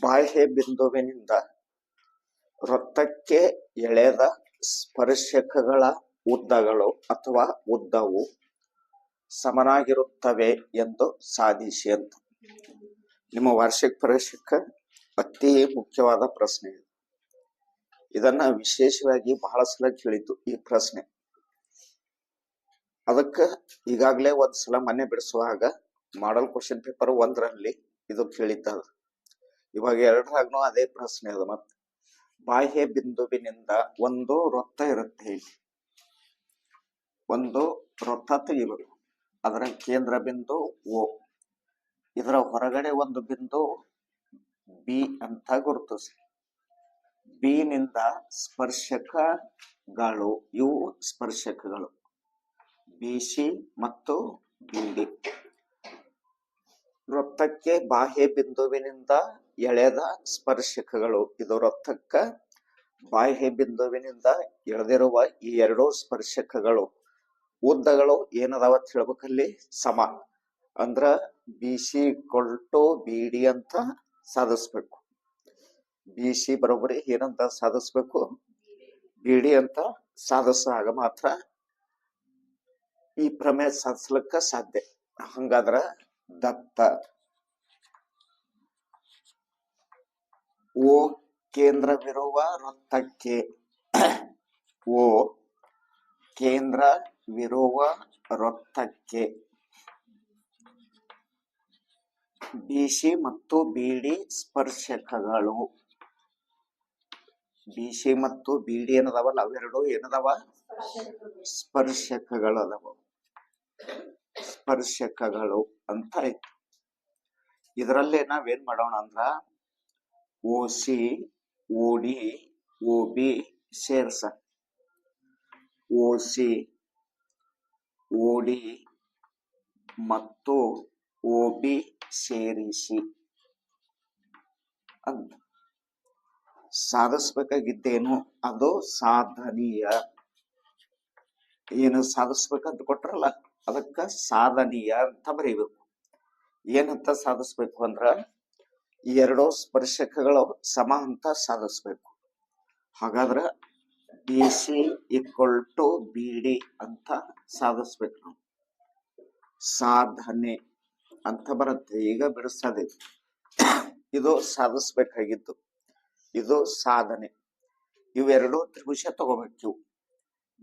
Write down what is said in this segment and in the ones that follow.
ಬಾಹ್ಯ ಬಿಂದುವಿನಿಂದ ವೃತ್ತಕ್ಕೆ ಎಳೆದ ಸ್ಪರ್ಶಕಗಳ ಉದ್ದಗಳು ಅಥವಾ ಉದ್ದವು ಸಮನಾಗಿರುತ್ತವೆ ಎಂದು ಸಾಧಿಸಿ ಅಂತ. ನಿಮ್ಮ ವಾರ್ಷಿಕ ಪರೀಕ್ಷೆಗೆ ಅತಿ ಮುಖ್ಯವಾದ ಪ್ರಶ್ನೆ ಇದು. ಇದನ್ನ ವಿಶೇಷವಾಗಿ ಬಹಳ ಸಲ ಕೇಳಿತು ಈ ಪ್ರಶ್ನೆ. ಅದಕ್ಕೆ ಈಗಾಗಲೇ ಒಂದ್ಸಲ ಮನೆ ಬಿಡಿಸುವಾಗ ಮಾಡಲ್ ಕ್ವಶನ್ ಪೇಪರ್ ಒಂದರಲ್ಲಿ ಇದು ಕೇಳಿದ್ದ ಇವಾಗ ಎರಡರಾಗ್ನು ಅದೇ ಪ್ರಶ್ನೆ ಅದ ಮತ್ತೆ ಬಾಹ್ಯ ಬಿಂದುವಿನಿಂದ ಒಂದು ವೃತ್ತ ಇರುತ್ತೆ ಇಲ್ಲಿ. ಒಂದು ವೃತ್ತ ತೆಗಿಬೇಕು ಅದರ ಕೇಂದ್ರ ಬಿಂದು ಓ ಇದರ ಹೊರಗಡೆ ಒಂದು ಬಿಂದು ಬಿ ಅಂತ ಗುರುತಿಸಿ. ಬಿ ನಿಂದ ಸ್ಪರ್ಶಕಗಳು, ಇವು ಸ್ಪರ್ಶಕಗಳು. ಬಿ ಮತ್ತು ಬಿ ವೃತ್ತಕ್ಕೆ ಬಾಹ್ಯ ಬಿಂದುವಿನಿಂದ ಎಳೆದ ಸ್ಪರ್ಶಕಗಳು ಇದು ರಕ್ತಕ್ಕ ಬಾಹ್ಯ ಬಿಂದುವಿನಿಂದ ಎಳೆದಿರುವ ಈ ಎರಡು ಸ್ಪರ್ಶಕಗಳು. ಉದ್ದಗಳು ಏನದಾವ ಅಂತ ಹೇಳ್ಬೇಕಲ್ಲಿ? ಸಮ. ಅಂದ್ರ ಬಿ ಸಿ ಕೊಲ್ಟು ಬಿ ಅಂತ ಸಾಧಿಸ್ಬೇಕು. ಬಿ ಸಿ ಏನಂತ ಸಾಧಿಸ್ಬೇಕು? ಬಿ ಡಿ ಅಂತ ಸಾಧಿಸಾಗ ಮಾತ್ರ ಈ ಪ್ರಮೇಯ ಸಾಧಿಸ್ಲಿಕ್ಕ ಸಾಧ್ಯ. ಹಂಗಾದ್ರ ದತ್ತ. ಓ ಕೇಂದ್ರವಿರುವ ವೃತ್ತಕ್ಕೆ ಓ ಕೇಂದ್ರವಿರುವ ವೃತ್ತಕ್ಕೆ ಬಿಸಿ ಮತ್ತು ಬಿಡಿ ಸ್ಪರ್ಶಕಗಳು. ಬಿಸಿ ಮತ್ತು ಬಿಡಿ ಏನದವಲ್ಲ ಅವೆರಡು ಏನದವ? ಸ್ಪರ್ಶಕಗಳು ಅದಾವ. ಸ್ಪರ್ಶಕಗಳು ಅಂತ ಆಯ್ತು ಇದರಲ್ಲೇ ನಾವೇನ್ ಮಾಡೋಣ ಅಂದ್ರ O C O D O B ಸೇರ್ಸ. O C O D ಮತ್ತು ಒ ಬಿ ಸೇರಿಸಿ. ಅಂತ ಸಾಧಿಸ್ಬೇಕಾಗಿದ್ದೇನು ಅದು ಸಾಧನೀಯ. ಏನು ಸಾಧಿಸ್ಬೇಕಂತ ಕೊಟ್ರಲ್ಲ, ಅದಕ್ಕೆ ಸಾಧನೀಯ ಅಂತ ಬರೀಬೇಕು. ಏನಂತ ಸಾಧಿಸ್ಬೇಕು ಅಂದ್ರ ಈ ಎರಡು ಸ್ಪರ್ಶಕಗಳು ಸಮ ಅಂತ ಸಾಧಿಸ್ಬೇಕು. ಹಾಗಾದ್ರೆ B C equal to B D ಅಂತ ಸಾಧಿಸ್ಬೇಕು ನಾವು. ಸಾಧನೆ ಅಂತ ಬರುತ್ತೆ. ಈಗ ಬಿಡಿಸ್ತದೆ ಇದು ಸಾಧಿಸ್ಬೇಕಾಗಿತ್ತು ಇದು ಸಾಧನೆ. ಇವೆರಡು ತ್ರಿಭುಜ ತಗೋಬೇಕು.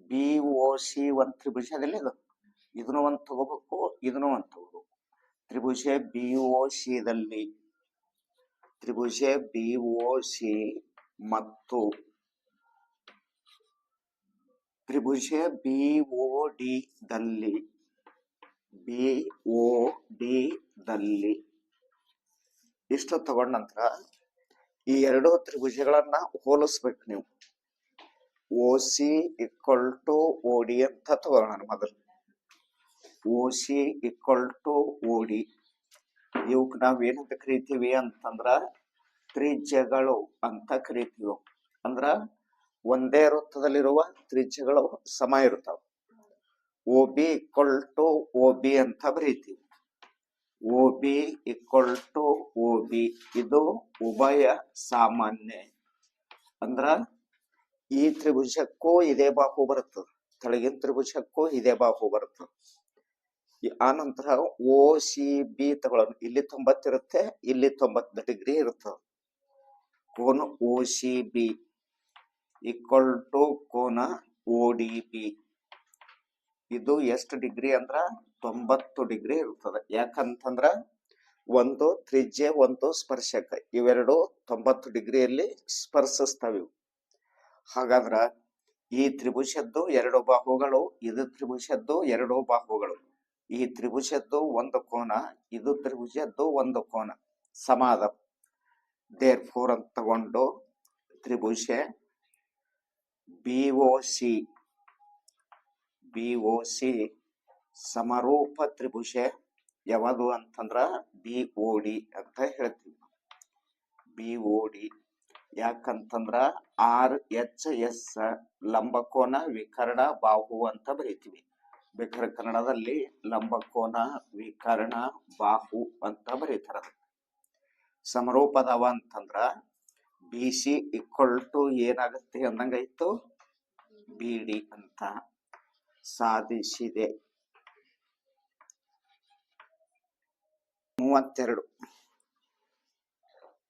ಬಿ ಓ ಸಿ ಒಂದ್ ತ್ರಿಭುಜದಲ್ಲಿ ಇದು ಇದನ್ನು ಒಂದ್ ತಗೋಬೇಕು, ಇದನ್ನು ಒಂದು ತಗೋಬೇಕು. ತ್ರಿಭುಜ ಬಿ ಓ ಸಿ ದಲ್ಲಿ ತ್ರಿಭುಜ ಬಿ ಒ ಸಿ ಮತ್ತು ತ್ರಿಭುಜ ಬಿ ಒ ಡಿ ದಲ್ಲಿ ಬಿ ಒ ಡಿ ದಲ್ಲಿ. ಇಷ್ಟು ತಗೊಂಡ ನಂತರ ಈ ಎರಡು ತ್ರಿಭುಜಗಳನ್ನ ಹೋಲಿಸ್ಬೇಕು ನೀವು. O C equal to O D ಅಂತ ತಗೋಣ ಮೊದಲು. O C equal to O D ಇವಕ್ ನಾವ್ ಏನಂತ ಕರಿತೀವಿ ಅಂತಂದ್ರ ತ್ರಿಜ್ಯಗಳು ಅಂತ ಕರಿತೀವಿ. ಅಂದ್ರ ಒಂದೇ ವೃತ್ತದಲ್ಲಿರುವ ತ್ರಿಜ್ಯಗಳು ಸಮ ಇರ್ತಾವ O B equal to O B ಅಂತ ಬರೀತೀವಿ. O B equal to O B ಇದು ಉಭಯ ಸಾಮಾನ್ಯ. ಅಂದ್ರ ಈ ತ್ರಿಭುಜಕ್ಕೂ ಇದೇ ಬಾಹು ಬರ್ತದೆ ತಳಗಿನ ತ್ರಿಭುಜಕ್ಕೂ ಇದೇ ಬಾಹು ಬರ್ತದ ಆ ನಂತರ ಓ ಸಿ, ಬಿ ತಗೊಳ್ಳೋಣ. ಇಲ್ಲಿ ತೊಂಬತ್ತಿರುತ್ತೆ ಇಲ್ಲಿ ತೊಂಬತ್ತು ಡಿಗ್ರಿ ಇರುತ್ತೆ. ಕೋನ O C, B equal to ಕೋನ ಓ ಡಿ, ಬಿ. ಇದು ಎಷ್ಟು ಡಿಗ್ರಿ ಅಂದ್ರ ತೊಂಬತ್ತು ಡಿಗ್ರಿ ಇರ್ತದೆ. ಯಾಕಂತಂದ್ರ ಒಂದು ತ್ರಿಜ್ಯ, ಒಂದು ಸ್ಪರ್ಶಕ. ಇವೆರಡು ತೊಂಬತ್ತು ಡಿಗ್ರಿಯಲ್ಲಿ ಸ್ಪರ್ಶಿಸ್ತವೆ. ಹಾಗಾದ್ರ ಈ ತ್ರಿಭುಜದ್ದು ಎರಡು ಬಾಹುಗಳು, ಇದು ತ್ರಿಭುಜದ್ದು ಎರಡು ಬಾಹುಗಳು. ಈ ತ್ರಿಭುಜದ್ದು ಒಂದು ಕೋನ, ಇದು ತ್ರಿಭುಜದ್ದು ಒಂದು ಕೋನ. ಸಮಾದ. ದೇರ್ ಫೋರ್ ಅಂತ ತಗೊಂಡು ತ್ರಿಭುಜ B O C B O C ಸಮರೂಪ ತ್ರಿಭುಜ. ಯಾವುದು ಅಂತಂದ್ರ ಬಿ ಓ ಡಿ ಅಂತ ಹೇಳ್ತೀವಿ ಬಿ ಓ ಡಿ ಯಾಕಂತಂದ್ರ ಆರ್ ಎಚ್ ಎಸ್ ಲಂಬಕೋನ ವಿಕರ್ಣ ಬಾಹು ಅಂತ ಬರೀತೀವಿ. ಬೇಕಾದ್ರೆ ಕನ್ನಡದಲ್ಲಿ ಲಂಬಕೋನ ವಿಕರ್ಣ, ಬಾಹು ಅಂತ ಬರೀತಾರ ಸಮರೂಪದವ ಅಂತಂದ್ರ ಬಿ, ಸಿ ಈಕ್ವಲ್ ಟು ಏನಾಗುತ್ತೆ ಅಂದಂಗಾಯ್ತು? ಬಿ, ಡಿ ಅಂತ ಸಾಧಿಸಿದೆ. ಮೂವತ್ತೆರಡು.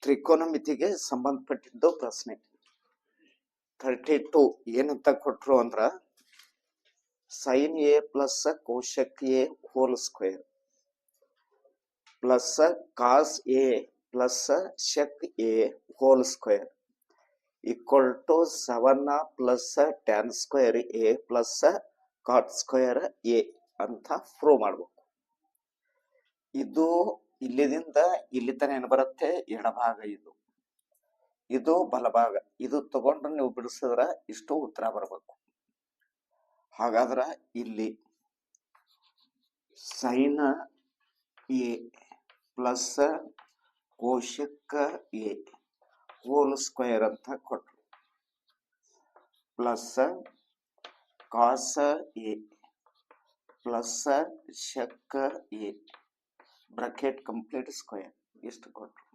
ತ್ರಿಕೋನಮಿತಿಗೆ ಸಂಬಂಧಪಟ್ಟಿದ್ದು ಪ್ರಶ್ನೆ. ಥರ್ಟಿ ಟು ಏನಂತ ಕೊಟ್ರು ಅಂದ್ರ sine A plus cosec A whole square plus cos A plus sec A whole square equal to seven plus tan square A plus cot square A ಅಂತ ಪ್ರೂವ್ ಮಾಡಬೇಕು. ಇದು ಇಲ್ಲಿದಿಂದ ಇಲ್ಲಿ ತನ ಏನು ಬರುತ್ತೆ? ಎಡಭಾಗ ಇದು. ಇದು ಬಲಭಾಗ. ಇದು ತಗೊಂಡ್ರೆ ನೀವು ಬಿಡಿಸಿದ್ರ ಇಷ್ಟು ಉತ್ತರ ಬರಬೇಕು. ಹಾಗಾದ್ರ ಇಲ್ಲಿ sine A plus cosec A whole square ಅಂತ ಕೊಟ್ಟರು plus cos A plus sec A bracket complete square ಇಷ್ಟು ಕೊಟ್ಟರು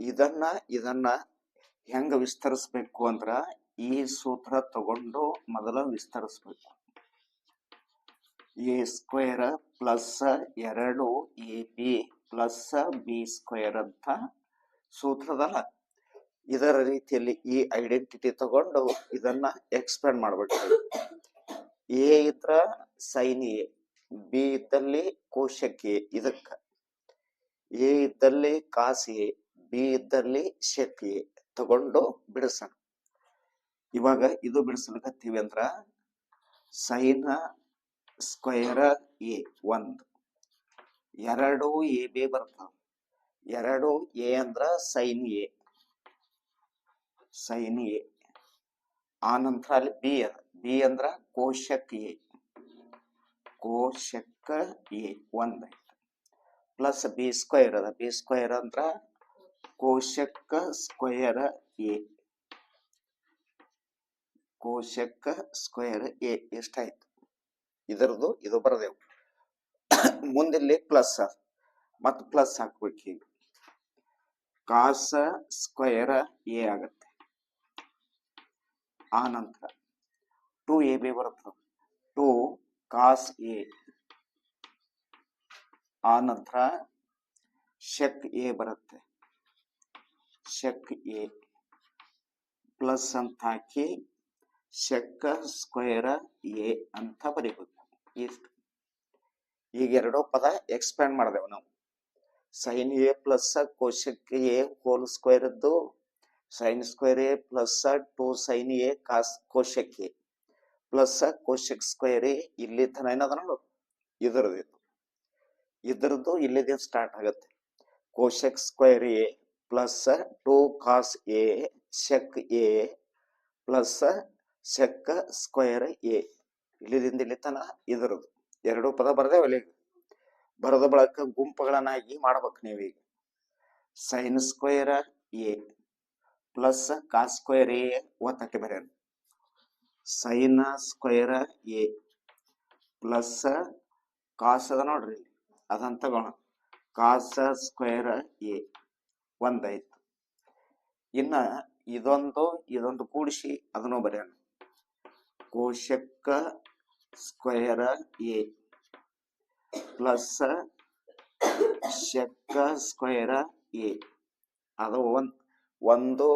ಇದನ್ನ ಇದನ್ನ ಹೆಂಗ ವಿಸ್ತರಿಸ್ಬೇಕು ಅಂದ್ರ ಈ ಸೂತ್ರ ತಗೊಂಡು ಮೊದಲ ವಿಸ್ತರಿಸ್ಬೇಕು. ಎ ಸ್ಕ್ವೇರ್ ಪ್ಲಸ್ ಎರಡು A B plus B square ಅಂತ ಸೂತ್ರದಲ್ಲ. ಇದರ ರೀತಿಯಲ್ಲಿ ಈ ಐಡೆಂಟಿಟಿ ತಗೊಂಡು ಇದನ್ನ ಎಕ್ಸ್ಪ್ಲೇನ್ ಮಾಡ್ಬೇಕು. ಎ ಇದ್ರ ಸೈನ್ ಎ, ಬಿ ಇದ್ದಲ್ಲಿ ಕೋಶಕ್ಕೆ ಇದಕ್ಕ. ಎ ಇದ್ದಲ್ಲಿ ಕಾಸ್ ಎ, ಬಿ ಇದ್ದಲ್ಲಿ ಶಕ್ ಎ ತಗೊಂಡು ಬಿಡಿಸೋಣ. ಇವಾಗ ಇದು ಬಿಡಿಸ್ಲಿಕ್ಕತ್ತೀವಿ ಅಂದ್ರ ಸೈನ್ ಸ್ಕ್ವೇರ್ ಎ ಒಂದು. ಎರಡು ಎ ಬಿ ಬರ್ತಾವ. ಎರಡು ಎ ಅಂದ್ರ ಸೈನ್ ಎ ಸೈನ್ ಎ ಆ ನಂತರ ಅಲ್ಲಿ ಬಿ ಅದ. ಬಿ ಅಂದ್ರ ಕೋಶಕ್ ಎ ಕೋಶಕ್ ಎ ಒಂದ್. ಪ್ಲಸ್ ಬಿ ಸ್ಕ್ವೇರ್ ಅದ. ಬಿ ಸ್ಕ್ವೇರ್ ಅಂದ್ರ cosec square A cosec square A ಎಷ್ಟಾಯ್ತು? ಇದರದು ಇದು ಬರದೇವು. ಮುಂದಿಲ್ಲಿ ಪ್ಲಸ್ ಮತ್ತು ಪ್ಲಸ್ ಹಾಕ್ಬೇಕು ಈಗ ಕಾಸ ಸ್ಕ್ವೇರ್ ಎ ಆಗತ್ತೆ. ಆ ನಂತರ ಟು ಎ ಬಿ ಬರುತ್ತೆ ಟು ಕಾಸ್ ಎ. ಆ ನಂತರ ಶಕ್ ಎ ಬರುತ್ತೆ. ಶಕ್ ಎ ಪ್ಲಸ್ ಅಂತ ಹಾಕಿ ಶಕ್ ಸ್ಕ್ವೇರ್ ಎ ಅಂತ ಬರಿಬೋದು. ಇಷ್ಟು ಈಗ ಎರಡೋ ಪದ ಎಕ್ಸ್ಪ್ಯಾಂಡ್ ಮಾಡಿದೆವು ನಾವು. Sine A plus cosec A whole square ಇದ್ದು sine square A plus two sine A cos cosec A plus cosec square A ಇಲ್ಲಿ ತನ ಏನದ ನೋಡು, ಇದರದ್ದು ಇದು ಇದ್ರದ್ದು ಇಲ್ಲಿದೆ ಸ್ಟಾರ್ಟ್ ಆಗತ್ತೆ. Cosec square A plus two cos A sec A plus sec square A. ಇಲ್ಲಿದಿಂದ ಇಲ್ಲಿ ತನ ಇದರದು ಎರಡು ಪದ ಬರದೆ ಈಗ ಬರದ ಬಳಕ ಗುಂಪುಗಳನ್ನಾಗಿ ಮಾಡ್ಬೇಕು ನೀವೀಗ. Sine square A plus cos square A ಒತ್ತಕ್ಕೆ ಬರೆಯೋಣ sine square A plus cos ಅದ ನೋಡ್ರಿ ಅದಂತ ತಗೋಣ ಕಾಸ ಸ್ಕ್ವೇರ್ ಎ ಒಂದಾಯ್ತು. ಇನ್ನ ಇದೊಂದು ಇದೊಂದು ಕೂಡಿಸಿ ಅದನ್ನು ಬರೆಯೋಣ. Cosec square A plus sec square A. ಅದು ಒಂದ್, ಒಂದು,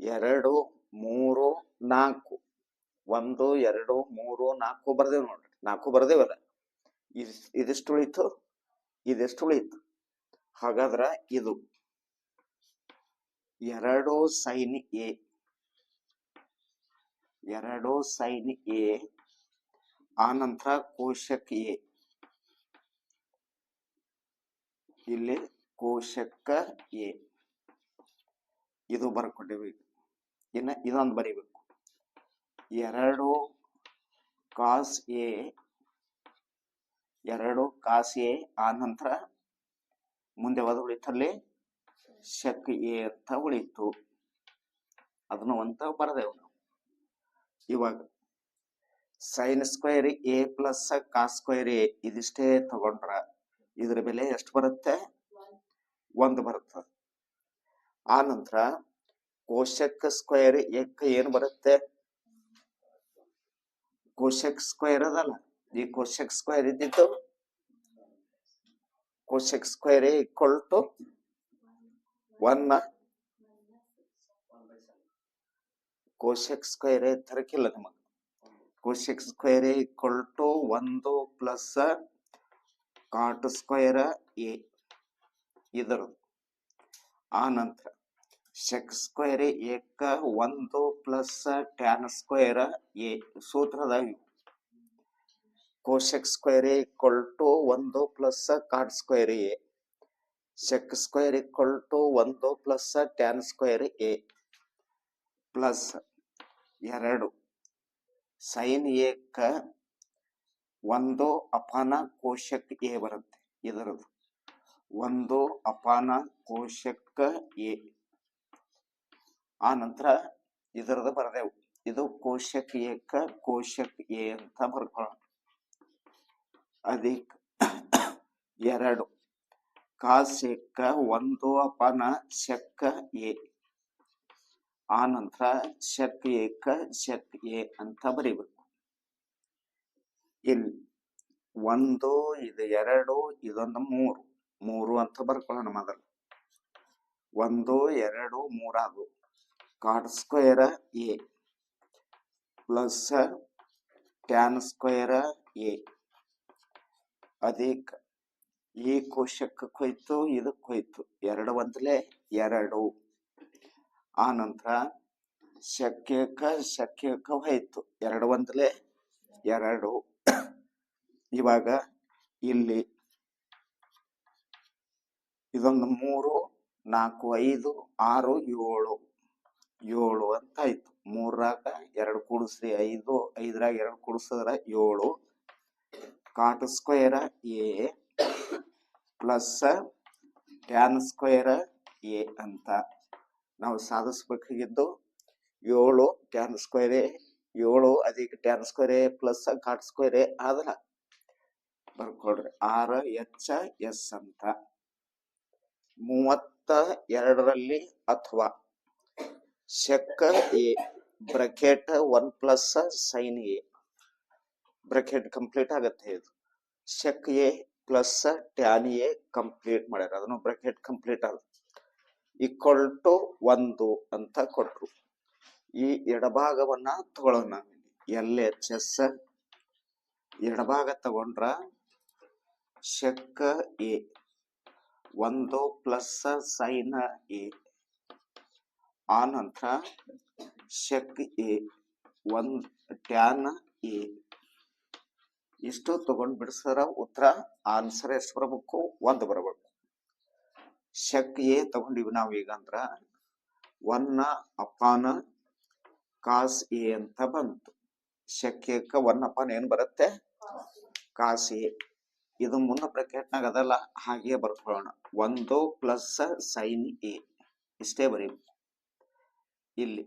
ಎರಡು, ಮೂರು, ನಾಲ್ಕು. ಒಂದು, ಎರಡು, ಮೂರು, ನಾಲ್ಕು ಬರ್ದೇವ್ ನೋಡ್ರಿ. ನಾಲ್ಕು ಬರ್ದೇವಲ್ಲ ಇದು, ಇದಿಷ್ಟು ಉಳಿತು, ಇದೆಷ್ಟು ಉಳಿತು. ಹಾಗಾದ್ರ ಇದು ಎರಡು ಸೈನ್ ಎ ಎರಡು ಸೈನ್ ಎ ಆ ನಂತರ ಕೋಶಕ್ ಎ. ಇಲ್ಲಿ ಕೋಶಕ ಎ. ಇದು ಬರ್ಕೊಟ್ಟಿವಿ ಇನ್ನ ಇದೊಂದು ಬರೀಬೇಕು. ಎರಡು ಕಾಸ್ ಎ, ಎರಡು ಕಾಸ್ ಎ ಆ ನಂತರ ಮುಂದೆ ಹೋದ ಉಳಿತಲ್ಲಿ ಶಕ್ ಎ ಅಂತ ಉಳಿತು. ಅದನ್ನು ಅಂತ ಬರದೇವು ಇವಾಗ sine square A plus cos square A ಇದಿಷ್ಟೇ ತಗೊಂಡ್ರ ಇದ್ರ ಬೆಲೆ ಎಷ್ಟು ಬರುತ್ತೆ? ಒಂದು ಬರುತ್ತೆ. ಆ ನಂತರ ಕೋಶಕ್ ಸ್ಕ್ವೇರ್ ಎಕ್ ಏನು ಬರುತ್ತೆ? ಕೋಶಕ್ ಸ್ಕ್ವೇರ್ ಅದಲ್ಲ. ಈ ಕೋಶಕ್ ಸ್ಕ್ವೇರ್ ಇದ್ದಿದ್ದು cosec square equal to one cosec square ತರಕಿಲ್ಲ ನಮಗ. ಕೋಶೆಕ್ ಸ್ಕ್ವೇರ್ ಈಕ್ವಲ್ ಟು ಒಂದು ಪ್ಲಸ್ ಕಾಟ್ ಸ್ಕ್ವೇರ್ ಎ ಇದರದು. ಆ ನಂತರ ಶೆಕ್ ಸ್ಕ್ವೇರ್ ಏಕ ಒಂದು ಪ್ಲಸ್ ಟ್ಯಾನ್ ಸ್ಕ್ವೇರ್ ಎ ಸೂತ್ರದಾಗ ಕೋಶಕ್ ಸ್ಕ್ವೇರ್ ಈಕ್ವಲ್ ಟು ಒಂದು plus cot square A sec square equal to ಒಂದು plus tan square A plus ಎರಡು. ಸೈನ್ ಏಕ ಒಂದು ಅಪಾನ ಕೋಶಕ್ ಎ ಬರುತ್ತೆ ಇದರದು ಒಂದು ಅಪಾನ ಕೋಶಕ್ಕ ಎ. ಆ ನಂತರ ಇದರದು ಬರದೆವು. ಇದು ಕೋಶಕ್ ಏಕ, ಕೋಶಕ್ ಎ ಅಂತ ಬರ್ಕೊಳ್ಳೋಣ ಅದಿಕ್ ಎರಡು. ಕಾಸೆಕ್ಕ ಒಂದು ಅಪಾನ ಶಕ್ಕ ಎ. ಆ ನಂತರ ಶಕ್ ಏಕ, ಶಕ್ ಎ ಅಂತ ಬರೀಬೇಕು. ಇಲ್ಲಿ ಒಂದು ಇದು ಎರಡು ಇದೊಂದು ಮೂರು. ಮೂರು ಅಂತ ಬರ್ಕೊಳ್ಳೋಣ ಮೊದಲು. ಒಂದು ಎರಡು ಮೂರಾದು cot square A plus tan square A. ಅಧಿಕ ಈ ಕೋಶಕ್ಕೆ ಹೋಯ್ತು ಇದಕ್ಕೆ ಹೋಯ್ತು ಎರಡು ಒಂದಲೇ ಎರಡು. ಆ ನಂತರ ಶಕ್ಯಕ ಹೋಯ್ತು. ಎರಡು ಒಂದಲೇ, ಎರಡು. ಇವಾಗ ಇಲ್ಲಿ ಇದೊಂದು ಮೂರು, ನಾಲ್ಕು, ಐದು, ಆರು, ಏಳು. ಏಳು ಅಂತ ಆಯ್ತು. ಮೂರಾಗ ಎರಡು ಕೂಡಿಸ್ರಿ ಐದು, ಐದರಾಗ ಎರಡು ಕೂಡಿಸಿದ್ರ ಏಳು. Cot square A plus tan square A ಅಂತ. ನಾವು ಸಾಧಿಸ್ಬೇಕಾಗಿದ್ದು ಏಳು ಟ್ಯಾನ್ ಸ್ಕ್ವೇರೆ ಏಳು ಅದಕ್ಕೆ ಟ್ಯಾನ್ ಸ್ಕ್ವೇರೆ ಪ್ಲಸ್ ಕಾಟ್ ಸ್ಕ್ವೇರೆ ಆದ್ರ ಬರ್ಕೊಡ್ರಿ. ಆರ್ ಎಚ್ ಎಸ್ ಅಂತ. ಮೂವತ್ತ ಎರಡರಲ್ಲಿ ಅಥವಾ sec A, bracket one plus sine A. Bracket complete ಆಗತ್ತೆ ಇದು. Sec A plus tan A complete ಮಾಡ್ಯಾರ. ಅದನ್ನು ಬ್ರಕೆಟ್ ಕಂಪ್ಲೀಟ್ ಆದ ಈಕ್ವಲ್ ಟು ಒಂದು ಅಂತ ಕೊಟ್ರು. ಈ ಎಡಭಾಗವನ್ನ ತಗೊಳ್ಳೋಣ ಎಲ್ ಎಚ್ ಎಸ್ ಎಡಭಾಗ ತಗೊಂಡ್ರ ಶಕ್ ಎ. ಒಂದು ಪ್ಲಸ್ ಸೈನ್ ಎ. ಆ ನಂತರ ಶೆಕ್ ಎ. ಒಂದು ಟ್ಯಾನ್ ಎ. ಇಷ್ಟು ತಗೊಂಡ್ ಬಿಡ್ಸರ ಉತ್ತರ. ಆನ್ಸರ್ ಎಷ್ಟು ಬರಬೇಕು? ಒಂದು ಬರಬೇಕು. ಶೆಕ್ ಎ ತಗೊಂಡಿವಿ ನಾವು ಈಗ ಅಂದ್ರ ಒನ್ ಅಪಾನ ಕಾಸ್ ಎ ಅಂತ ಬಂತು. ಶಕ್ಯಕ್ಕ ಒನ್ ಅಪಾನ್ ಏನ್ ಬರುತ್ತೆ? Cos A. ಇದು ಮುನ್ನ ಬ್ರಾಕೆಟ್ನಾಗ ಅದಲ್ಲ ಹಾಗೆ ಬರ್ಕೊಳ್ಳೋಣ. ಒಂದು ಪ್ಲಸ್ ಸೈನ್ ಎ. ಇಷ್ಟೇ ಬರೀ. ಇಲ್ಲಿ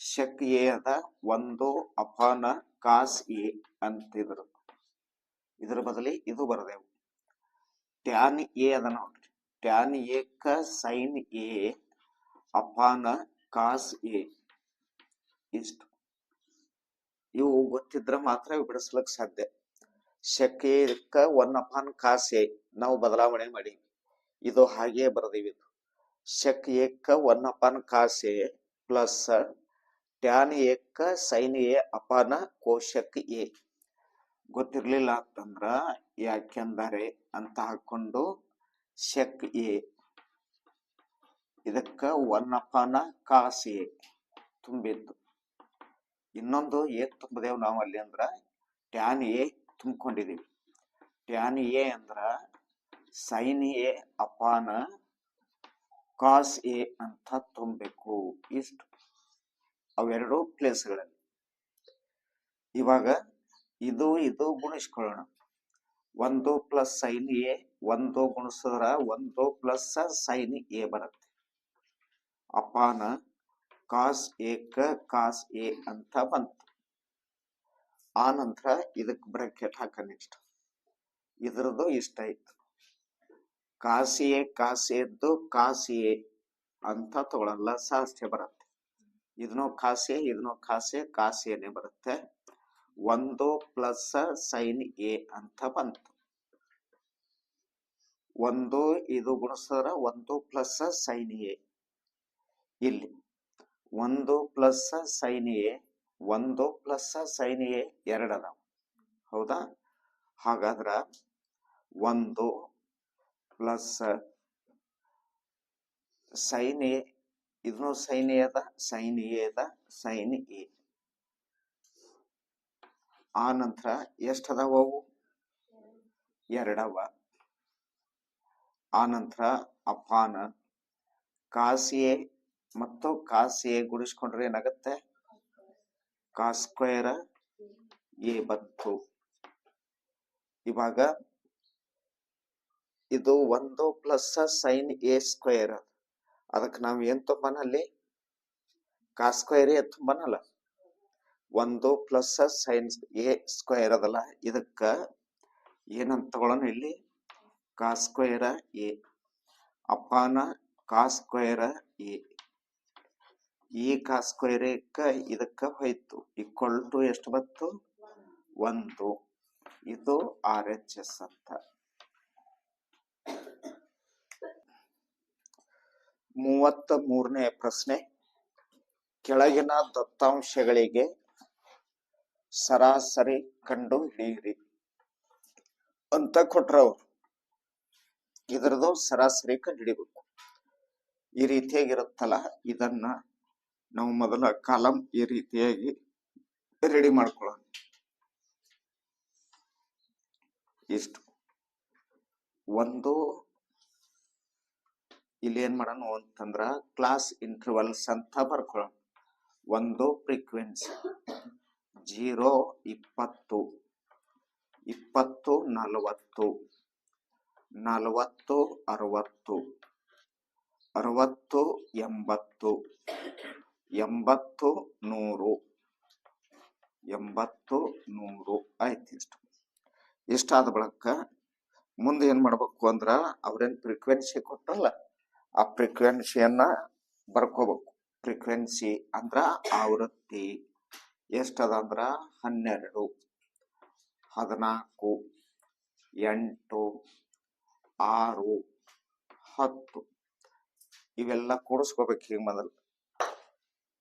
ಶಕ್ ಎ ಅದ ಒಂದು ಅಪಾನ ಕಾಸ್ ಎ ಅಂತಿದ್ರು. ಇದ್ರ ಬದಲಿ ಇದು ಬರದೆವು. ಟ್ಯಾನ್ ಎ ಅದ ನೋಡ್ರಿ. Tan Ekka sign A, upon, cos A. ಇಷ್ಟು. ಇವು ಗೊತ್ತಿದ್ರೆ ಮಾತ್ರ ಬಿಡಿಸ್ಲಕ್ ಸಾಧ್ಯ. ಶಕೇಕ ಒನ್ ಅಪಾನ್, ಕಾಸ್ ಎ. ನಾವು ಬದಲಾವಣೆ ಮಾಡಿ ಇದು ಹಾಗೆ ಬರದೀವಿ sec A one upon, cos A, plus, tan A sin A, upon, cos A. ಗೊತ್ತಿರ್ಲಿಲ್ಲ ಅಂತಂದ್ರ ಯಾಕೆಂದರೆ ಅಂತ ಹಾಕೊಂಡು ಶಕ್ ಎ. ಇದಕ್ಕ ಒನ್ ಅಪಾನ ಕಾಸ್ ಎ ತುಂಬಿತ್ತು ಇನ್ನೊಂದು ಏನ್ ತುಂಬದೇವ್ ನಾವು ಅಲ್ಲಿ ಅಂದ್ರ ಟ್ಯಾನ್ ಎ ತುಂಬಿಕೊಂಡಿದೀವಿ. ಟ್ಯಾನ್ ಎ ಅಂದ್ರ sin A upon cos A ಅಂತ ತುಂಬಬೇಕು. ಇಷ್ಟು ಅವೆರಡು ಪ್ಲೇಸ್ಗಳಲ್ಲಿ. ಇವಾಗ ಇದು ಇದು ಗುಣಿಸ್ಕೊಳ್ಳೋಣ. ಒಂದು ಪ್ಲಸ್ ಸೈನ್ ಎ ಒಂದು ಗುಣಿಸಿದ್ರ ಒಂದು ಪ್ಲಸ್ ಸೈನ್ ಎ ಬರುತ್ತೆ. ಅಪಾನ ಕಾಸ್ ಏಕ ಕಾಸ್ ಎ ಅಂತ ಬಂತು. ಆ ನಂತರ ಇದಕ್ಕೆ ಬ್ರಾಕೆಟ್ ಹಾಕ ನೆಕ್ಸ್ಟ್ ಇದ್ರದ್ದು ಇಷ್ಟ ಆಯ್ತು. ಕಾಸ್ ಎ ಕಾಸ್ ಎದ್ದು ಕಾಸ್ ಎ ಅಂತ ತಗೊಳಲ್ಲ ಸಾಷ್ಟೇ ಬರುತ್ತೆ. ಇದನ್ನೋ ಕಾಸೆ ಇದನ್ನೋ ಕಾಸೆ ಕಾಸೆನೆ ಬರುತ್ತೆ. ಒಂದು ಪ್ಲಸ್ ಸೈನ್ ಎ ಅಂತ ಬಂತು. ಒಂದು ಇದು ಗುಣಿಸಿದ್ರ ಒಂದು ಪ್ಲಸ್ ಸೈನ್ ಎ. ಇಲ್ಲಿ ಒಂದು ಪ್ಲಸ್ ಸೈನ್ ಎ, ಒಂದು ಪ್ಲಸ್ ಸೈನ್ ಎ ಎರಡು ಹೌದಾ? ಹಾಗಾದ್ರ ಒಂದು ಪ್ಲಸ್ ಸೈನ್ ಎ, ಇದನ್ನು ಸೈನ್ ಎ ಅದ, ಸೈನ್ ಎ ಅದ, ಸೈನ್ ಎ. ಆ ನಂತರ ಎಷ್ಟು ಅವು? ಎರಡವ. ಆ ನಂತರ ಅಪಾನ ಕಾಸಿಯೆ, ಮತ್ತು ಕಾಸಿಯೆ ಗುಡಿಸ್ಕೊಂಡ್ರೆ ಏನಾಗುತ್ತೆ? ಕಾಸ್ ಸ್ಕ್ವೇರ್ ಎ ಬತ್ತು ಇವಾಗ ಇದು ಒಂದು ಪ್ಲಸ್ ಸೈನ್ ಎ ಸ್ಕ್ವೇರ್. ಅದಕ್ಕೆ ನಾವು ಏನ್ ತುಂಬಾನಲ್ಲಿ ಕಾಸ್ ಸ್ಕ್ವೇರ್ ಎ ತುಂಬನಲ್ಲ. ಒಂದು ಪ್ಲಸ್ ಸೈನ್ಸ್ ಎ ಸ್ಕ್ವೇರ್ ಅದಲ್ಲ. ಇದಕ್ಕ ಏನಂತ ತಗೊಳ್ಳೋಣ ಇಲ್ಲಿ. ಕಾ ಸ್ಕ್ವೇರ್ ಎ. ಅಪಾನ ಕಾ ಸ್ಕ್ವೇರ್ ಎ. ಈ ಕಾ ಸ್ಕ್ವೇರ್ ಇದಕ್ಕೆ ಹೋಯ್ತು. ಈಕ್ವಲ್ ಟು ಎಷ್ಟು ಬಂತು? ಒಂದು. ಇದು ಆರ್ ಎಚ್ ಎಸ್ ಅಂತ. ಮೂವತ್ತ ಮೂರನೇ ಪ್ರಶ್ನೆ. ಕೆಳಗಿನ ದತ್ತಾಂಶಗಳಿಗೆ ಸರಾಸರಿ ಕಂಡು ಹಿಡಿಯಿರಿ. ಅಂತ ಕೊಟ್ರ ಅವರು ಇದರದು ಸರಾಸರಿ ಕಂಡು ಹಿಡಿಬೇಕು. ಈ ರೀತಿಯಾಗಿರುತ್ತಲ್ಲ, ಇದನ್ನ ನಾವು ಮೊದಲ ಕಾಲಂ ಈ ರೀತಿಯಾಗಿ ರೆಡಿ ಮಾಡ್ಕೊಳ್ಳೋಣ. ಇಷ್ಟು. ಒಂದು, ಇಲ್ಲಿ ಏನ್ ಮಾಡೋಣ ಅಂತಂದ್ರ ಕ್ಲಾಸ್ ಇಂಟರ್ವಲ್ಸ್ ಅಂತ ಬರ್ಕೊಳ್ಳೋಣ. ಒಂದು ಫ್ರೀಕ್ವೆನ್ಸಿ ಜೀರೋ ಇಪ್ಪತ್ತು ಇಪ್ಪತ್ತು ನಲವತ್ತು ನಲವತ್ತು ಅರವತ್ತು ಅರವತ್ತು ಎಂಬತ್ತು ಎಂಬತ್ತು ನೂರು ಎಂಬತ್ತು ನೂರು ಆಯ್ತು ಇಷ್ಟು. ಇಷ್ಟಾದ ಬಳಿಕ ಮುಂದೆ ಏನು ಮಾಡಬೇಕು ಅಂದ್ರೆ ಅವ್ರೇನು ಫ್ರೀಕ್ವೆನ್ಸಿ ಕೊಟ್ಟಲ್ಲ ಆ ಫ್ರೀಕ್ವೆನ್ಸಿಯನ್ನ ಬರ್ಕೋಬೇಕು. ಫ್ರೀಕ್ವೆನ್ಸಿ ಅಂದ್ರೆ ಆವೃತ್ತಿ. ಎಷ್ಟದ ಅಂದ್ರ ಹನ್ನೆರಡು. ಹದಿನಾಲ್ಕು. ಎಂಟು. ಆರು. ಹತ್ತು. ಇವೆಲ್ಲ ಕೂಡಿಸ್ಕೋಬೇಕು ಹಿಂಗೆ ಮೊದಲು.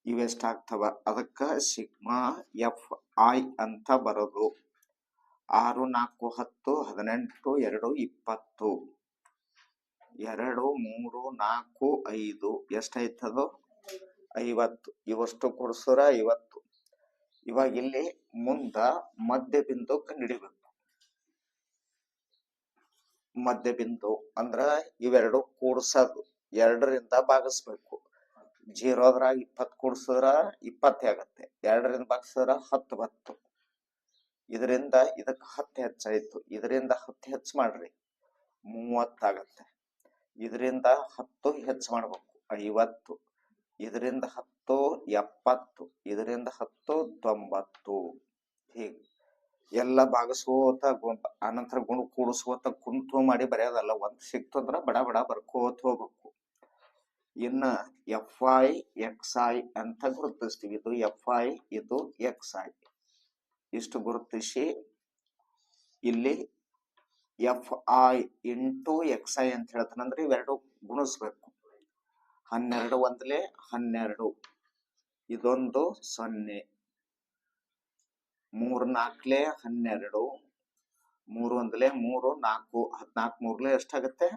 ಇವೆಷ್ಟಾಗ್ತವ? ಅದಕ್ಕ ಸಿಗ್ಮಾ ಎಫ್ ಐ ಅಂತ ಬರೋದು. ಆರು, ನಾಲ್ಕು, ಹತ್ತು, ಹದಿನೆಂಟು, ಎರಡು, ಇಪ್ಪತ್ತು. ಎರಡು, ಮೂರು, ನಾಲ್ಕು, ಐದು. ಎಷ್ಟಾಯ್ತದು? ಐವತ್ತು. ಇವಷ್ಟು ಕೊಡ್ಸಿದ್ರೆ ಐವತ್ತು. ಇವಾಗ ಇಲ್ಲಿ ಮುಂದ ಮಧ್ಯ ಬಿಂದು ಕಂಡಿಡಿಬೇಕು ಮಧ್ಯ ಬಿಂದು ಅಂದ್ರ ಇವೆರಡು ಕೂಡ್ಸದು. ಎರಡರಿಂದ ಭಾಗಿಸ್ಬೇಕು. ಜೀರೋದ್ರಾಗ ಇಪ್ಪತ್ತು ಕೂಡ್ಸಿದ್ರ ಇಪ್ಪತ್ತೇ ಆಗತ್ತೆ. ಎರಡರಿಂದ ಭಾಗಿಸಿದ್ರ ಹತ್ತು ಬತ್ತು ಇದರಿಂದ ಇದಕ್ಕೆ ಹತ್ತು ಹೆಚ್ಚಾಯ್ತು. ಇದರಿಂದ ಹತ್ತು ಹೆಚ್ಚು ಮಾಡ್ರಿ. ಮೂವತ್ತಾಗತ್ತೆ ಇದರಿಂದ ಹತ್ತು ಹೆಚ್ಚು ಮಾಡ್ಬೇಕು. ಐವತ್ತು. ಇದರಿಂದ ಹತ್ತು ಎಪ್ಪತ್ತು, ಇದರಿಂದ ಹತ್ತು ತೊಂಬತ್ತು. ಹೀಗೆ ಎಲ್ಲ ಭಾಗಿಸ್ಕೋತ ಗು- ಆನಂತರ ಗುಣ ಕೂಡಿಸ್ಕೋತ ಕುಂತು ಮಾಡಿ ಬರೆಯೋದಲ್ಲ, ಒಂದ್ ಅಂದ್ರೆ ಬಡ ಬಡ ಬರ್ಕೋತ ಹೋಗ್ಬೇಕು. ಇನ್ನ ಎಫ್ ಐ ಎಕ್ಸ್ ಐ ಅಂತ ಗುರುತಿಸ್ತೀವಿ. ಇದು ಎಫ್ ಐ ಇದು ಎಕ್ಸ್ ಐ ಇಷ್ಟು ಗುರುತಿಸಿ, ಇಲ್ಲಿ F I into X I ಅಂತ ಹೇಳ್ತಾನಂದ್ರೆ ಇವೆರಡು ಗುಣಿಸ್ಬೇಕು. ಹನ್ನೆರಡು ಒಂದ್ಲೆ ಹನ್ನೆರಡು. ಇದೊಂದು ಸೊನ್ನೆ. ಮೂರ್ ನಾಲ್ಕಲೆ ಹನ್ನೆರಡು, ಮೂರು ಒಂದ್ಲೆ ಮೂರು, ನಾಲ್ಕು, ಹದ್ನಾಲ್ಕು ಮೂರ್ಲೆ ಎಷ್ಟಾಗತ್ತೆ?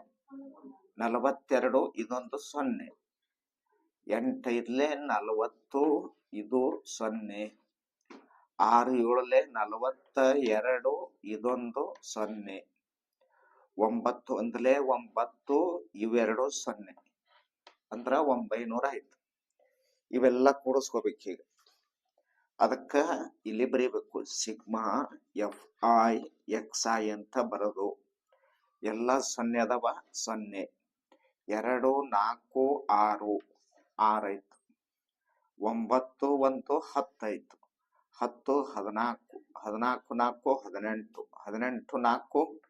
ನಲವತ್ತೆರಡು, ಇದೊಂದು ಸೊನ್ನೆ. ಎಂಟೈದ್ಲೆ ನಲವತ್ತು, ಇದು ಸೊನ್ನೆ. ಆರು ಏಳಲೆ ನಲವತ್ತ ಎರಡು ಇದೊಂದು ಸೊನ್ನೆ. ಒಂಬತ್ತು ಒಂದ್ಲೆ ಒಂಬತ್ತು, ಇವೆರಡು ಸೊನ್ನೆ. ಅಂದ್ರ ಒಂಬೈನೂರ ಆಯ್ತು ಇವೆಲ್ಲ ಕೂಡಿಸ್ಕೋಬೇಕು ಈಗ. ಅದಕ್ಕೆ ಇಲ್ಲಿ ಬರೀಬೇಕು sigma F I X I ಅಂತ ಬರೋದು. ಎಲ್ಲ ಸೊನ್ನೆ ಅದಾವ? ಸೊನ್ನೆ. ಎರಡು, ನಾಲ್ಕು, ಆರು. ಆರಾಯ್ತು ಒಂಬತ್ತು, ಒಂದು ಹತ್ತಾಯ್ತು ಹತ್ತು, ಹದಿನಾಲ್ಕು. ಹದಿನಾಲ್ಕು, ನಾಲ್ಕು, ಹದಿನೆಂಟು. ಹದಿನೆಂಟು, ನಾಲ್ಕು,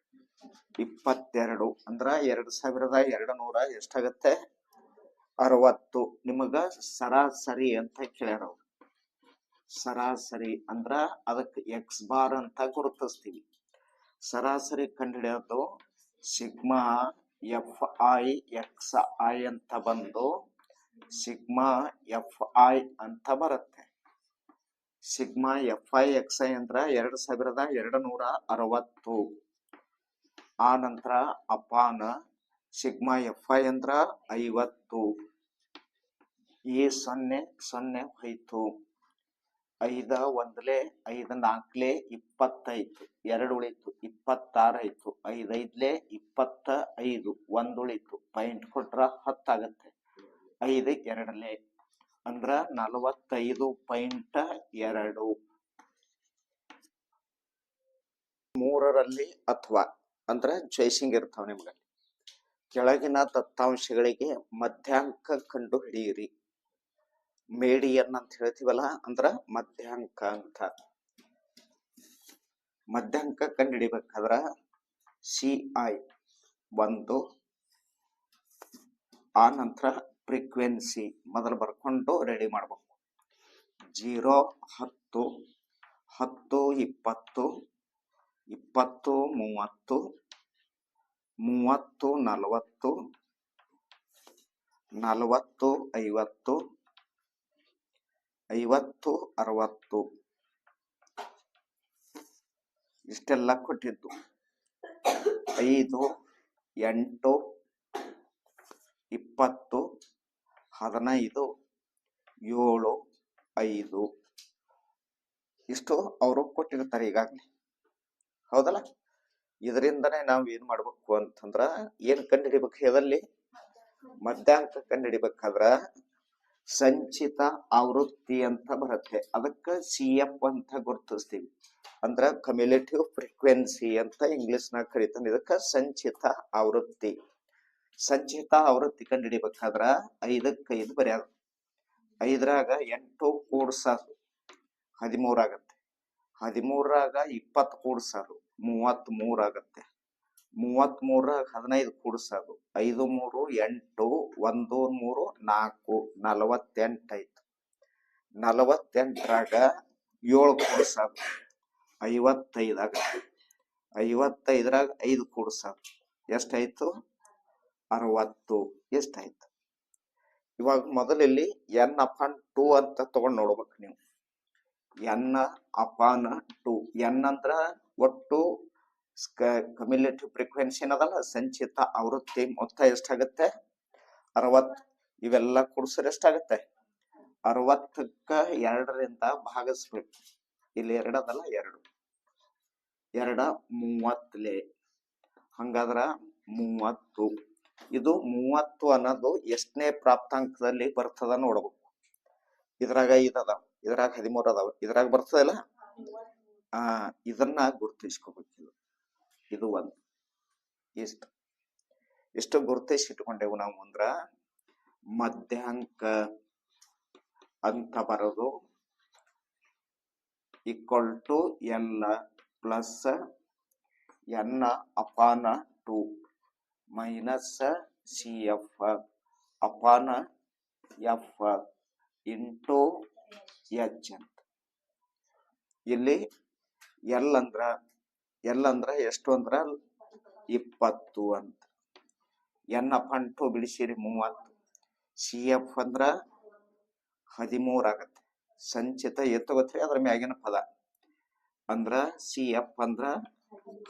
ಇಪ್ಪತ್ತೆರಡು. ಅಂದ್ರೆ ಎರಡು ಸಾವಿರದ ಎರಡು ನೂರ ಎಷ್ಟಾಗತ್ತೆ? ಅರವತ್ತು. ನಿಮಗ ಸರಾಸರಿ ಅಂತ ಕೇಳ್ಯಾರ ಸರಾಸರಿ ಅಂದ್ರ ಅದಕ್ಕೆ ಎಕ್ಸ್ ಬಾರ್ ಅಂತ ಗುರುತಿಸ್ತೀವಿ. ಸರಾಸರಿ ಕಂಡುಹಿಡಿಯೋದು sigma F I X I ಅಂತ ಬಂದು ಸಿಗ್ಮಾ ಎಫ್ ಐ ಅಂತ ಬರುತ್ತೆ. Sigma F I X I ಅಂದ್ರ ಎರಡು ಸಾವಿರದ ಎರಡು ನೂರ ಅರವತ್ತು. ಆ ನಂತರ ಅಪಾನ ಸಿಗ್ಮಾ ಎಫ್ ಐ ಅಂದ್ರ ಐವತ್ತು. ಎ ಸೊನ್ನೆ ಸೊನ್ನೆ ಹೋಯ್ತು. ಐದ ಒಂದ್ಲೆ, ಐದ ನಾಲ್ಕಲೆ ಇಪ್ಪತ್ತೈತು ಎರಡು ಉಳಿತು, ಇಪ್ಪತ್ತಾರು ಐದೈದ್ಲೆ ಇಪ್ಪತ್ತ ಐದು. ಒಂದು ಉಳಿತು. ಪಾಯಿಂಟ್ ಕೊಟ್ರ ಹತ್ತಾಗತ್ತೆ ಐದು ಎರಡಲೆ ಅಂದ್ರ ನಲವತ್ತೈದು ಪಾಯಿಂಟ್ ಎರಡು. ಮೂರರಲ್ಲಿ ಅಥವಾ ಅಂದ್ರೆ ಜೈಸಿಂಗ್ ಇರ್ತಾವ ನಿಮ್ಗೆ ಕೆಳಗಿನ ದತ್ತಾಂಶಗಳಿಗೆ ಮಧ್ಯಾಂಕ ಕಂಡು ಹಿಡಿಯಿರಿ ಮೇಡಿಯನ್ ಅಂತ ಹೇಳ್ತೀವಲ್ಲ, ಅಂದ್ರ ಮಧ್ಯಾಂಕ ಅಂತ. ಮಧ್ಯಾಂಕ ಕಂಡು ಹಿಡಿಬೇಕಾದ್ರ ಸಿ ಐ ಒಂದು, ಆ ನಂತರ ಫ್ರೀಕ್ವೆನ್ಸಿ ಮೊದಲು ಬರ್ಕೊಂಡು ರೆಡಿ ಮಾಡ್ಬೇಕು. ಜೀರೋ, ಹತ್ತು ಹತ್ತು, ಇಪ್ಪತ್ತು ಇಪ್ಪತ್ತು, ಮೂವತ್ತು ಮೂವತ್ತು, ನಲವತ್ತು ನಲವತ್ತು, ಐವತ್ತು ಐವತ್ತು, ಅರವತ್ತು. ಇಷ್ಟೆಲ್ಲ ಕೊಟ್ಟಿದ್ದು. ಐದು, ಎಂಟು, ಇಪ್ಪತ್ತು, ಹದಿನೈದು, ಏಳು, ಐದು. ಇಷ್ಟು ಅವರು ಕೊಟ್ಟಿರ್ತಾರೆ ಈಗಾಗಲೇ. ಹೌದಲ್ಲ? ಇದರಿಂದನೇ ನಾವು ಏನ್ ಮಾಡ್ಬೇಕು ಅಂತಂದ್ರ ಏನ್ ಕಂಡುಹಿಡಿಬೇಕು ಎದಲ್ಲಿ? ಮಧ್ಯಾಂಕ ಕಂಡುಹಿಡಿಬೇಕಾದ್ರ ಸಂಚಿತ ಆವೃತ್ತಿ ಅಂತ ಬರುತ್ತೆ. ಅದಕ್ಕ ಸಿ ಎಫ್ ಅಂತ ಗುರುತಿಸ್ತೀವಿ. ಅಂದ್ರ ಕಮ್ಯುಲೇಟಿವ್ ಫ್ರೀಕ್ವೆನ್ಸಿ ಅಂತ ಇಂಗ್ಲಿಷ್ ನಾಗ ಕರಿತಾನೆ. ಇದಕ್ಕ ಸಂಚಿತ ಆವೃತ್ತಿ. ಸಂಚಿತ ಆವೃತ್ತಿ ಕಂಡುಹಿಡಿಬೇಕಾದ್ರ ಐದಕ್ಕ ಐದು ಬರೆಯೋದು. ಐದರಾಗ ಎಂಟು ಕೂಡ್ಸಾರು. ಹದಿಮೂರಾಗತ್ತೆ. ಹದಿಮೂರಾಗ ಇಪ್ಪತ್ತು ಕೂಡ್ಸೋದು ಮೂವತ್ತ್ ಮೂರ್ ಆಗತ್ತೆ ಮೂವತ್ತ್ ಮೂರಾಗ ಹದಿನೈದು ಕೂಡ್ಸೋದು ಐದು ಮೂರು ಎಂಟು ಒಂದು ಮೂರು ನಾಲ್ಕು ನಲವತ್ತೆಂಟು ಆಯ್ತು. ನಲವತ್ತೆಂಟರಾಗ ಏಳು ಕೂಡ್ಸೋದು ಐವತ್ತೈದಾಗ ಐವತ್ತೈದರಾಗ ಐದು ಕೂಡ್ಸೋದು ಎಷ್ಟಾಯ್ತು? ಅರವತ್ತು. ಎಷ್ಟಾಯ್ತು? ಇವಾಗ ಮೊದಲಲ್ಲಿ ಎನ್ ಅಪಾನ್ ಟೂ ಅಂತ ತಗೊಂಡು ನೋಡ್ಬೇಕು ನೀವು. N upon, to. ಎನ್ ಅಂದ್ರ ಒಟ್ಟು ಕಮ್ಯುಲೇಟಿವ್ ಫ್ರೀಕ್ವೆನ್ಸಿ ಏನದಲ್ಲ, ಸಂಚಿತ ಆವೃತ್ತಿ ಮೊತ್ತ ಎಷ್ಟಾಗತ್ತೆ? ಅರವತ್. ಇವೆಲ್ಲ ಕೂಡ್ಸರ್ ಎಷ್ಟಾಗತ್ತೆ? ಅರವತ್ತಕ್ಕ ಎರಡರಿಂದ ಭಾಗಿಸ್ಬೇಕು. ಇಲ್ಲಿ ಎರಡದಲ್ಲ ಎರಡು. ಎರಡ ಮೂವತ್ತಲೆ ಹಂಗಾದ್ರ ಮೂವತ್ತು. ಇದು ಮೂವತ್ತು ಅನ್ನೋದು ಎಷ್ಟನೇ ಪ್ರಾಪ್ತಾಂಕದಲ್ಲಿ ಬರ್ತದ ನೋಡ್ಬೇಕು. ಇದ್ರಾಗ ಇದದ. ಇದ್ರಾಗ ಹದಿಮೂರು ಅದಾವ. ಇದ್ರಾಗ ಬರ್ತದಲ್ಲ ಆ, ಇದನ್ನ ಗುರುತಿಸ್ಕೋಬೇಕು ಇದು ಇದು ಒಂದು. ಇಷ್ಟು. ಇಷ್ಟು ಗುರುತಿಸಿ ಇಟ್ಕೊಂಡೆವು ನಾವು ಅಂದ್ರ ಮಧ್ಯಾಂಕ ಅಂತ ಬರೋದು equal to L plus N upon two minus C F upon F into H ಅಂತ. ಇಲ್ಲಿ ಎಲ್ ಅಂದ್ರ ಎಲ್ ಅಂದ್ರ ಎಷ್ಟು ಅಂದ್ರ? ಇಪ್ಪತ್ತು ಅಂತ. ಎನ್ ಅಪಾನ್ ಅಂಟು ಬಿಡಿಸಿರಿ ಮೂವತ್ತು. ಸಿ ಎಫ್ ಅಂದ್ರ ಹದಿಮೂರ್ ಆಗತ್ತೆ. ಸಂಚಿತ ಎತ್ತು ಗೊತ್ತ್ರಿ ಅದ್ರ ಮ್ಯಾಗಿನ ಪದ. ಅಂದ್ರ ಸಿ ಎಫ್ ಅಂದ್ರ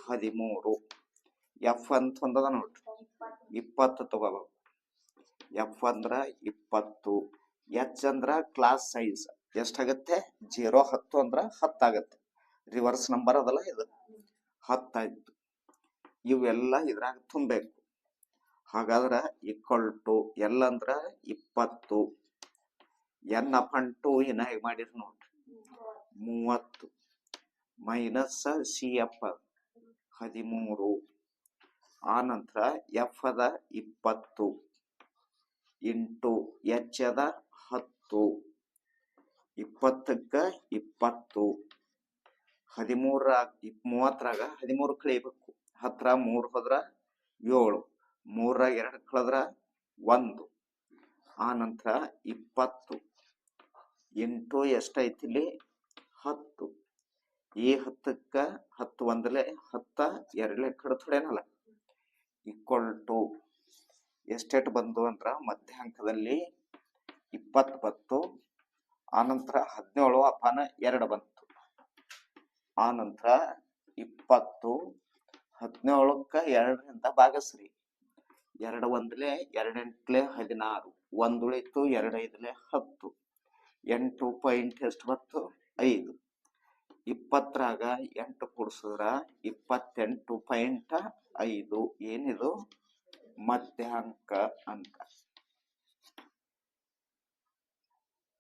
ಹದಿಮೂರು. ಎಫ್ ಅಂತ ಒಂದದ ನೋಡ್ರಿ. ಇಪ್ಪತ್ತು ತಗೋಬೇಕು. ಎಫ್ ಅಂದ್ರ ಇಪ್ಪತ್ತು. ಎಚ್ ಅಂದ್ರ ಕ್ಲಾಸ್ ಸೈಜ್. ಎಷ್ಟಾಗತ್ತೆ ಜೀರೋ ಹತ್ತು ಅಂದ್ರೆ ಹತ್ತಾಗತ್ತೆ ರಿವರ್ಸ್ ನಂಬರ್ ಅದಲ್ಲ ಇದು. ಹತ್ತಾಯ್ತು ಇವೆಲ್ಲ ಇದ್ರಾಗ ತುಂಬಬೇಕು. ಹಾಗಾದ್ರೆ ಈಕ್ವಲ್ ಟು ಎಲ್ ಅಂದ್ರ ಇಪ್ಪತ್ತು. ಎನ್ ಅಪನ್ ಟು ಇನ್ನ ಹೇಗೆ ಮಾಡಿರಿ ನೋಡ್ರಿ. ಮೂವತ್ತು. ಮೈನಸ್ ಸಿ ಎಫ್ ಹದಿಮೂರು. ಆ ನಂತರ ಎಫ್ ಅದ ಇಪ್ಪತ್ತು. ಇಂಟು ಎಚ್ ಅದ ಹತ್ತು. ಇಪ್ಪತ್ತಕ್ಕ ಇಪ್ಪತ್ತು. ಹದಿಮೂರ ಮೂವತ್ತರಾಗ ಹದಿಮೂರು ಕಳಿಬೇಕು. ಹತ್ರ ಮೂರು ಹೋದ್ರ ಏಳು. ಮೂರಾಗ ಎರಡು ಕಳೆದ್ರ ಒಂದು. ಆ ನಂತರ ಇಪ್ಪತ್ತು. ಎಂಟು ಎಷ್ಟೈತಿ ಇಲ್ಲಿ ಹತ್ತು. ಈ ಹತ್ತಕ್ಕ ಹತ್ತು ಒಂದಲೆ ಹತ್ತ, ಎರಡಲೆ ಕಡೆ ಥೊಡೇನಲ್ಲ ಈಕ್ವಲ್ ಟು ಎಸ್ಟೇಟ್ ಬಂದು ಅಂದ್ರ ಮಧ್ಯಾಂಕದಲ್ಲಿ ಇಪ್ಪತ್ತು ಬತ್ತು ಆನಂತರ ಹದಿನೇಳು ಅಪಾನ ಎರಡು ಬಂತು. ಆನಂತರ ಇಪ್ಪತ್ತು, ಹದಿನೇಳಕ್ಕ ಎರಡರಿಂದ ಭಾಗಸ್ರಿ. ಎರಡು ಒಂದ್ಲೆ ಎರಡೆಂಟ್ಲೆ ಹದಿನಾರು, ಒಂದುಳಿತು ಉಳಿತು ಎರಡು ಐದ್ಲೆ ಹತ್ತು. ಎಂಟು ಪಾಯಿಂಟ್ ಎಷ್ಟು ಬಂತು? ಐದು. ಇಪ್ಪತ್ತರಾಗ ಎಂಟು ಕೂಡಿಸಿದ್ರ ಇಪ್ಪತ್ತೆಂಟು ಪಾಯಿಂಟ್ ಐದು. ಏನಿದು? ಮಧ್ಯಾಂಕ ಅಂತ.